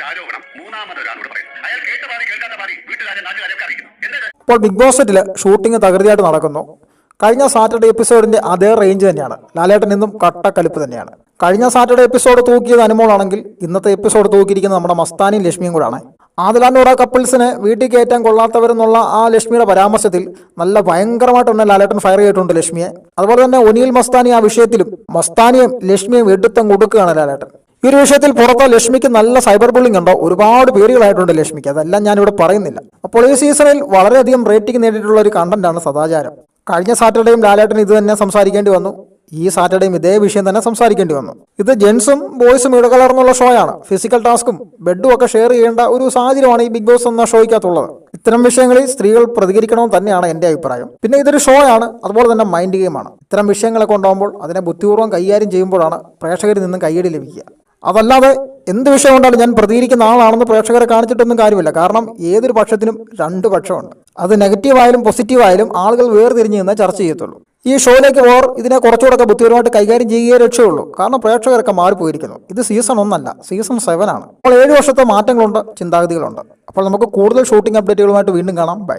പറയുന്നു. അയാൾ ഇപ്പോൾ ബിഗ് ബോസ് സെറ്റിൽ ഷൂട്ടിംഗ് തകൃതിയായിട്ട് നടക്കുന്നു. കഴിഞ്ഞ സാറ്റർഡേ എപ്പിസോഡിന്റെ അതേ റേഞ്ച് തന്നെയാണ്. ലാലേട്ടൻ ഇന്നും കട്ടക്കലിപ്പ് തന്നെയാണ്. കഴിഞ്ഞ സാറ്റർഡേ എപ്പിസോഡ് തൂക്കിയത് അനുമോളാണെങ്കിൽ ഇന്നത്തെ എപ്പിസോഡ് തൂക്കിയിരിക്കുന്നത് നമ്മുടെ മസ്താനിയും ലക്ഷ്മിയും കൂടാണ്. ആദിലാനോട കപ്പിൾസിനെ വീട്ടിൽ കയറ്റാൻ കൊള്ളാത്തവരെന്നുള്ള ആ ലക്ഷ്മിയുടെ പരാമർശത്തിൽ നല്ല ഭയങ്കരമായിട്ട് തന്നെ ലാലേട്ടൻ ഫയർ ചെയ്തിട്ടുണ്ട് ലക്ഷ്മിയെ. അതുപോലെ തന്നെ ഒനിയിൽ മസ്താനി ആ വിഷയത്തിലും മസ്താനിയും ലക്ഷ്മിയും എടുത്തം കൊടുക്കുകയാണ് ലാലേട്ടൻ. ഈ ഒരു വിഷയത്തിൽ പുറത്ത് ലക്ഷ്മിക്ക് നല്ല സൈബർ ബുള്ളിംഗ് ഉണ്ടോ? ഒരുപാട് പേരുകളായിട്ടുണ്ട് ലക്ഷ്മിക്ക്. അതെല്ലാം ഞാനിവിടെ പറയുന്നില്ല. അപ്പോൾ ഈ സീസണിൽ വളരെയധികം റേറ്റിംഗ് നേടിയിട്ടുള്ള ഒരു കണ്ടന്റാണ് സദാചാരം. കഴിഞ്ഞ സാറ്റർഡേയും ലാലേട്ടൻ ഇത് തന്നെ സംസാരിക്കേണ്ടി വന്നു. ഈ സാറ്റർഡേയും ഇതേ വിഷയം തന്നെ സംസാരിക്കേണ്ടി വന്നു. ഇത് ജെൻസും ബോയ്സും ഇടകലർന്നുള്ള ഷോ ആണ്. ഫിസിക്കൽ ടാസ്കും ബെഡും ഒക്കെ ഷെയർ ചെയ്യേണ്ട ഒരു സാഹചര്യമാണ് ഈ ബിഗ് ബോസ് എന്ന ഷോയ്ക്കകത്തുള്ളത് ഇത്തരം വിഷയങ്ങളിൽ സ്ത്രീകൾ പ്രതികരിക്കണമെന്ന് തന്നെയാണ് എന്റെ അഭിപ്രായം. പിന്നെ ഇതൊരു ഷോ ആണ്. അതുപോലെ തന്നെ മൈൻഡ് ഗെയിമാണ് ഇത്തരം വിഷയങ്ങളൊക്കെ ഉണ്ടാകുമ്പോൾ അതിനെ ബുദ്ധിപൂർവം കൈകാര്യം ചെയ്യുമ്പോഴാണ് പ്രേക്ഷകരിൽ നിന്നും കൈയടി ലഭിക്കുക. അതല്ലാതെ എന്ത് വിഷയം കൊണ്ടാണ് ഞാൻ പ്രതികരിക്കുന്ന ആളാണെന്ന് പ്രേക്ഷകരെ കാണിച്ചിട്ടൊന്നും കാര്യമില്ല. കാരണം ഏതൊരു പക്ഷത്തിനും രണ്ട് പക്ഷമുണ്ട്. അത് നെഗറ്റീവായാലും പോസിറ്റീവായാലും ആളുകൾ വേർതിരിഞ്ഞ് നിന്ന് ചർച്ച ചെയ്യത്തുള്ളൂ. ഈ ഷോയിലേക്ക് പോർ ഇതിനെ കുറച്ചുകൂടെ ബുദ്ധിപരമായിട്ട് കൈകാര്യം ചെയ്യുകയേ രക്ഷയുള്ളൂ. കാരണം പ്രേക്ഷകരൊക്കെ മാറിപ്പോയിരിക്കുന്നു. ഇത് സീസൺ ഒന്നല്ല സീസൺ സെവൻ ആണ്. അപ്പോൾ ഏഴ് വർഷത്തെ മാറ്റങ്ങളുണ്ട് ചിന്താഗതികളുണ്ട്. അപ്പോൾ നമുക്ക് കൂടുതൽ ഷൂട്ടിംഗ് അപ്ഡേറ്റുകളുമായിട്ട് വീണ്ടും കാണാം. ബൈ